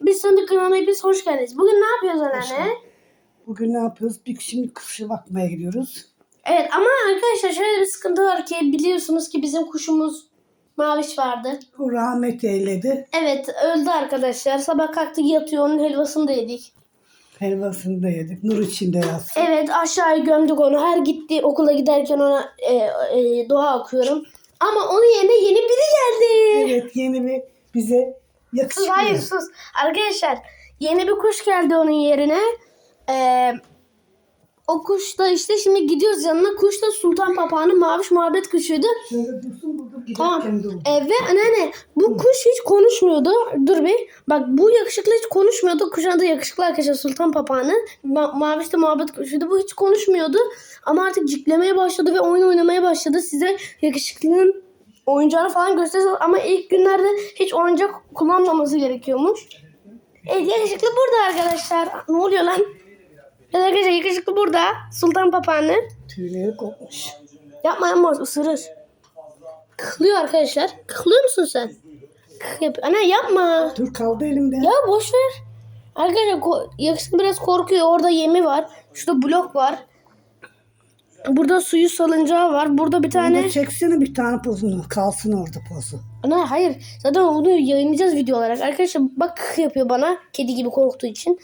Biz Sandık kanalına hepiniz hoş geldiniz. Bugün ne yapıyoruz anneanne? Bugün ne yapıyoruz? Bir şimdi kuşa bakmaya gidiyoruz. Evet ama arkadaşlar şöyle bir sıkıntı var ki biliyorsunuz ki bizim kuşumuz Maviş vardı. O rahmet eyledi. Evet öldü arkadaşlar. Sabah kalktık yatıyor onun helvasını da yedik. Helvasını da yedik. Nur içinde yatsın. Evet aşağıya gömdük onu. Her gitti okula giderken ona e, e, dua okuyorum. Ama onun yerine yeni biri geldi. Evet yeni bir bize Sus yakışıklı. hayır sus. Arkadaşlar yeni bir kuş geldi onun yerine. Ee, o kuş da işte şimdi gidiyoruz yanına. Kuş da Sultan Papağan'ın maviş muhabbet kuşuydu. Şöyle dursun burada Tamam. de olur. Ee, ve anneanne bu kuş hiç konuşmuyordu. Dur bir. Bak bu yakışıklı hiç konuşmuyordu. Kuşun adı yakışıklı arkadaşlar Sultan Papağan'ı. Ma- maviş de muhabbet kuşuydu. Bu hiç konuşmuyordu. Ama artık ciklemeye başladı ve oyun oynamaya başladı. Size yakışıklının oyuncağını falan göstereceğiz. Ama ilk günlerde hiç oyuncak kullanmaması gerekiyormuş. Evet yakışıklı burada arkadaşlar. Ne oluyor lan? Evet arkadaşlar yakışıklı burada. Sultan Papağan'ı. Tüyleri kopmuş. Yapma yapma ısırır. Kıhlıyor arkadaşlar. Kıhlıyor musun sen? Kıh yap. Ana yapma. Dur kaldı elimde. Ya boş ver. Arkadaşlar yakışıklı biraz korkuyor. Orada yemi var. Şurada blok var. Burada suyu salıncağı var. Burada bir tane... Tane... Çeksene bir tane pozunu. Kalsın orada pozu. Ana hayır. Zaten onu yayınlayacağız video olarak. Arkadaşlar bak yapıyor bana. Kedi gibi korktuğu için.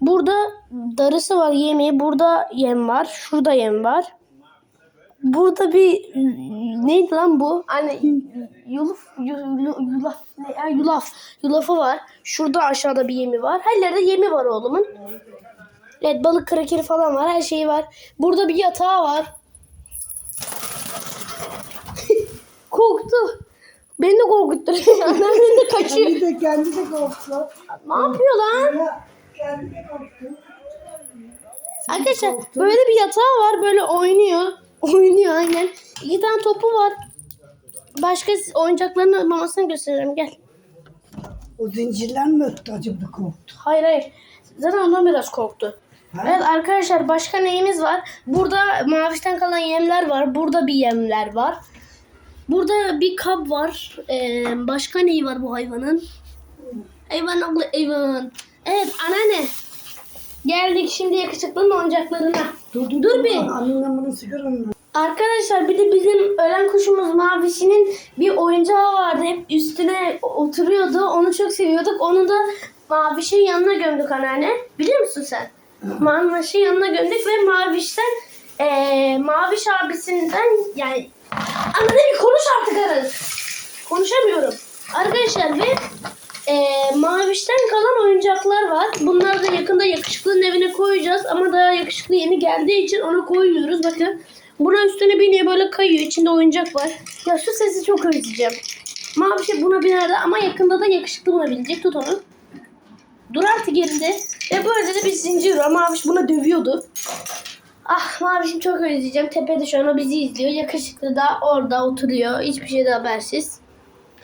Burada darısı var yemeği. Burada yem var. Şurada yem var. Burada bir neydi lan bu? Hani yulaf yulaf ne? Yulaf yulafı var. Şurada aşağıda bir yemi var. Her yerde yemi var oğlumun. Evet balık krakeri falan var. Her şeyi var. Burada bir yatağı var. Korktu. Beni de korkuttu. Anneannem de kaçıyor. Kendi de kendi de korktu. ne yapıyor lan? Ya, kendi de korktu. Arkadaşlar böyle bir yatağı var. Böyle oynuyor. Oynuyor aynen. İki tane topu var. Başka oyuncaklarını mamasını gösteririm. Gel. O zincirler mi öttü acaba korktu? Hayır hayır. Zaten ondan biraz korktu. Evet arkadaşlar başka neyimiz var? Burada mavişten kalan yemler var. Burada bir yemler var. Burada bir kap var. Ee, başka neyi var bu hayvanın? Hayvan oğlu hayvan. Evet anneanne. Geldik şimdi yakışıklının oyuncaklarına. Dur dur Dur bir. Bunu. Arkadaşlar bir de bizim ölen kuşumuz Maviş'in bir oyuncağı vardı. Hep üstüne oturuyordu. Onu çok seviyorduk. Onu da Maviş'in yanına gömdük anneanne. Biliyor musun sen? Maviş'in yanına gömdük ve Maviş'ten eee Maviş abisinden yani anne bir konuş artık Aras. Konuşamıyorum. Arkadaşlar ve eee Maviş'ten kalan oyuncaklar var. Bunları da yakında yakışıklının evine koyacağız. Ama daha yakışıklı yeni geldiği için onu koymuyoruz. Bakın buna üstüne biniyor böyle kayıyor. İçinde oyuncak var. Ya şu sesi çok özleyeceğim. Maviş'e buna binerdi ama yakında da yakışıklı buna binecek. Tut onu. Dur artık yerinde. Ve böyle de bir zincir var. Maviş buna dövüyordu. Ah Maviş'im çok özleyeceğim. Tepede şu an o bizi izliyor. Yakışıklı da orada oturuyor. Hiçbir şeyden habersiz.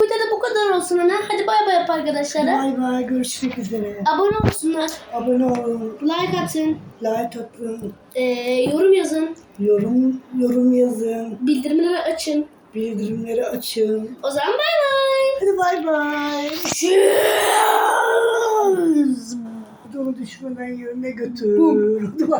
Bu da bu kadar olsun ana. Hadi bay bay yap arkadaşlara. Bay bay görüşmek üzere. Abone olsunlar. Abone olun. Like atın. Like atın. ee, yorum yazın. Yorum yorum yazın. Bildirimleri açın. Bildirimleri açın. O zaman bay bay. Hadi bay bay. Düşmeden yerine götür. Bay.